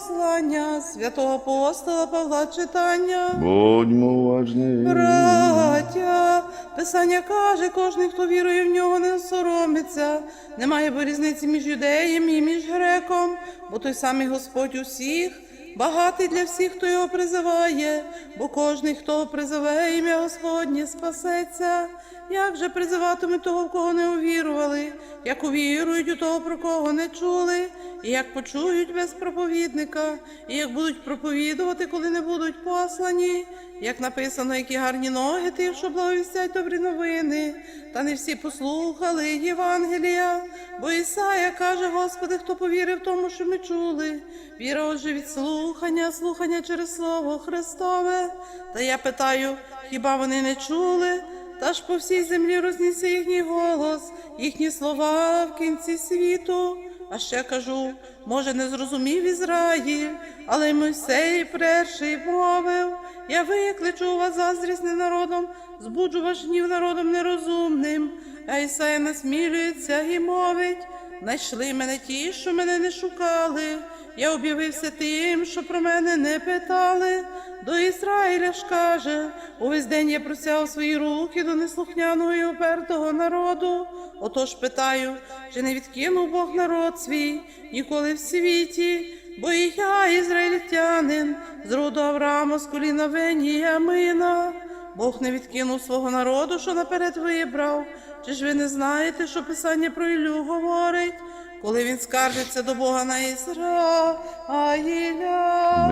послання святого апостола Павла читання. Будьмо уважні. Браття, Писання каже, кожен, хто вірує в нього, не соромиться. Немає бо різниці між юдеєм і між греком, бо той самий Господь усіх, багатий для всіх, хто його призиває, бо кожний, хто призиває ім'я Господнє, спасеться. Як же призиватимуть того, в кого не увірували, як увірують у того, про кого не чули, і як почують без проповідника, і як будуть проповідувати, коли не будуть послані, як написано, які гарні ноги тих, що благовістять добрі новини, та не всі послухали Євангелія. Бо Ісая каже, Господи, хто повірив тому, що ми чули. Віра отже від слухання, слухання через Слово Христове. Та я питаю, хіба вони не чули? Та ж по всій землі рознісся їхній голос, їхні слова в кінці світу. А ще кажу, може, не зрозумів Ізраїль, але Мойсей перший мовив. Я викличу вас заздрісне народом, збуджу ваш гнів народом нерозумним. А Ісая насмілюється і мовить. Найшли мене ті, що мене не шукали. Я об'явився тим, що про мене не питали. До Ізраїля ж каже, увесь день я простяг свої руки до неслухняного і упертого народу. Отож питаю, чи не відкинув Бог народ свій ніколи в світі? Бо і я, ізраїльтянин, з роду Авраама з коліна Веніямина. Бог не відкинув свого народу, що наперед вибрав. Чи ж ви не знаєте, що Писання про Ілю говорить, коли він скаржиться до Бога на Ізраїля?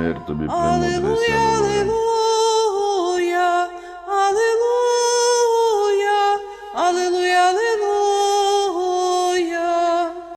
Мир тобі Аллилуйя, аллилуйя, аллилуйя, аллилуйя, аллилуйя,